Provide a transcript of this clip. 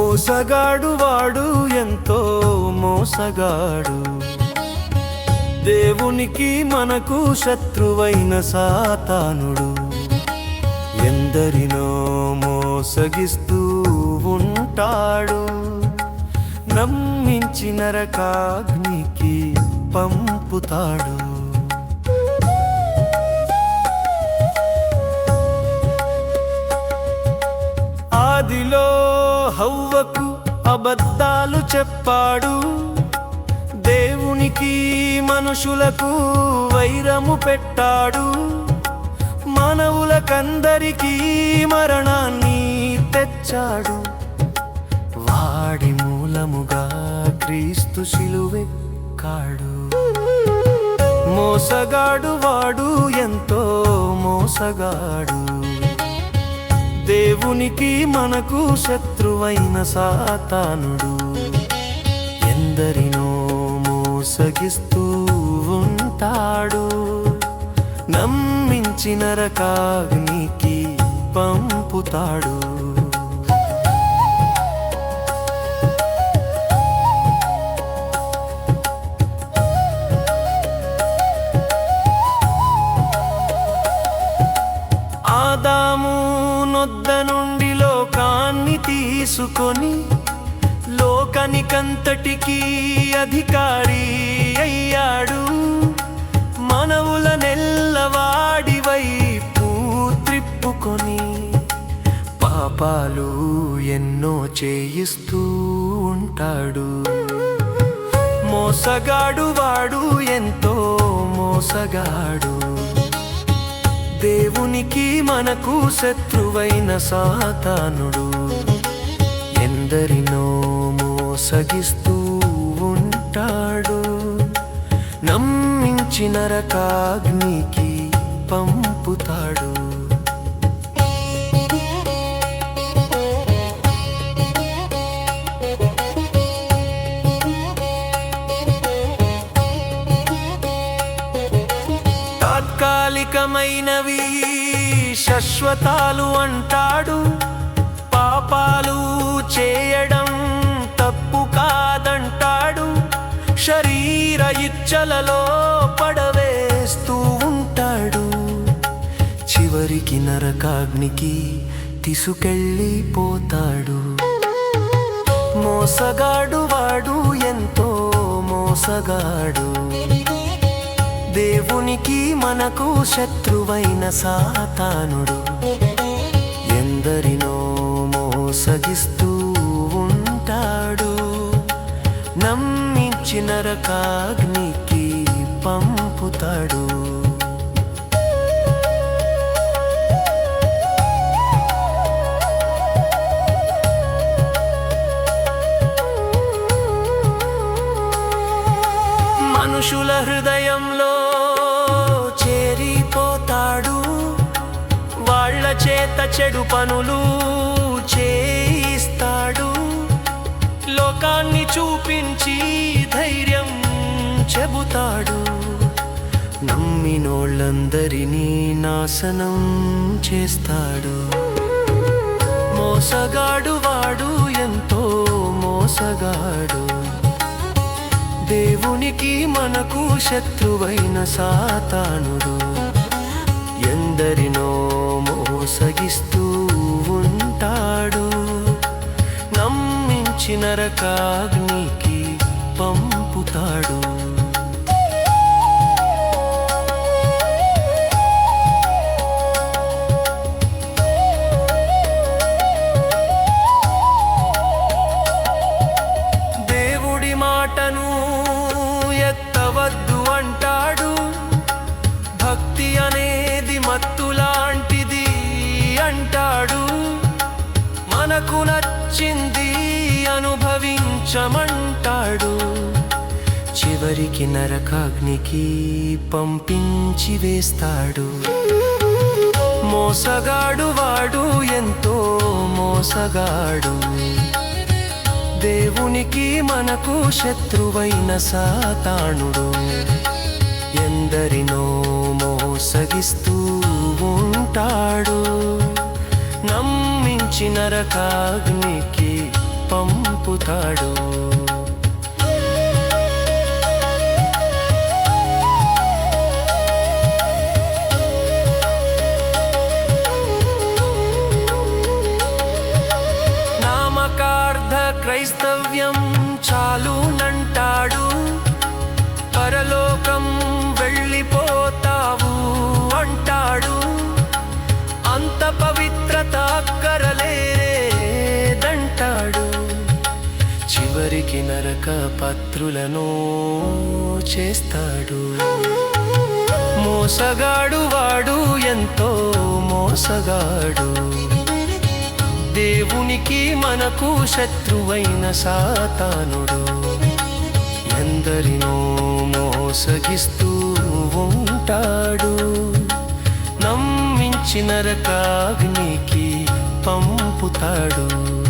మోసగాడు వాడు ఎంతో మోసగాడు. దేవునికి మనకు శత్రువైన సాతానుడు. ఎందరినో మోసగిస్తూ ఉంటాడు. నమ్మించి నరకాగ్నికి పంపుతాడు. హవ్వకు అబద్ధాలు చెప్పాడు. దేవునికి మనుషులకు వైరము పెట్టాడు. మానవులకందరికీ మరణాన్ని తెచ్చాడు. వాడి మూలముగా క్రీస్తు శిలువెక్కాడు మోసగాడు వాడు ఎంతో మోసగాడు. దేవునికి మనకు శత్రువైన సాతానుడు. ఎందరినో మోసగిస్తూ ఉంటాడు. నమ్మించిన రకాగ్నికి పంపుతాడు. నొద్ద నుండి లోకాన్ని తీసుకొని లోకనికంతటికీ అధికారి అయ్యాడు. మనవుల నెల్లవాడివై పూత్రిప్పుకొని పాపాలు ఎన్నో చేయిస్తూ ఉంటాడు. మోసగాడు వాడు ఎంతో మోసగాడు. దేవునికి మనకు శత్రువైన సాతానుడు. ఎందరినో మోసగిస్తూ ఉంటాడు. నమ్మించిన రకాగ్నికి పంపుతాడు. తాత్కాలికమైనవి శాశ్వతాలు అంటాడు. పాపాలు చేయడం తప్పు కాదంటాడు. శరీర ఇచ్చలలో పడవేస్తూ ఉంటాడు. చివరికి నరకాగ్నికి తీసుకెళ్ళిపోతాడు. మోసగాడు వాడు ఎంతో మోసగాడు. దేవునికి మనకు శత్రువైన సాతానుడు. ఎందరినో మోసగిస్తూ ఉంటాడు. నమ్మించిన రకాగ్నికి పంపుతాడు. మనుషుల హృదయం చెడు పనులు చేయిస్తాడు. లోకాన్ని చూపించి ధైర్యం చెబుతాడు. నమ్మినోళ్ళందరినీ నాశనం చేస్తాడు. మోసగాడు వాడు ఎంతో మోసగాడు. దేవునికి మనకు శత్రువైన సాతానుడు. ఎందరినో సగిస్తూ ఉంటాడు. నమ్మించి నరకాగ్నికి పంపుతాడు. నచ్చింది అనుభవించమంటాడు. చివరికి నరకాగ్నికి పంపించి వేస్తాడు. మోసగాడు వాడు ఎంతో మోసగాడు. దేవునికి మనకు శత్రువైన సాతానుడు. ఎందరినో మోసగిస్తూ నరకాగ్నికి పంపుతాడు. చివరికి నరక పత్రులను చేస్తాడు? మోసగాడు వాడు ఎంతో మోసగాడు. దేవునికి మనకు శత్రువైన సాతానుడు. ఎందరినో మోసగిస్తూ ఉంటాడు. నమ్మించిన రకాగ్నికి పంపుతాడు.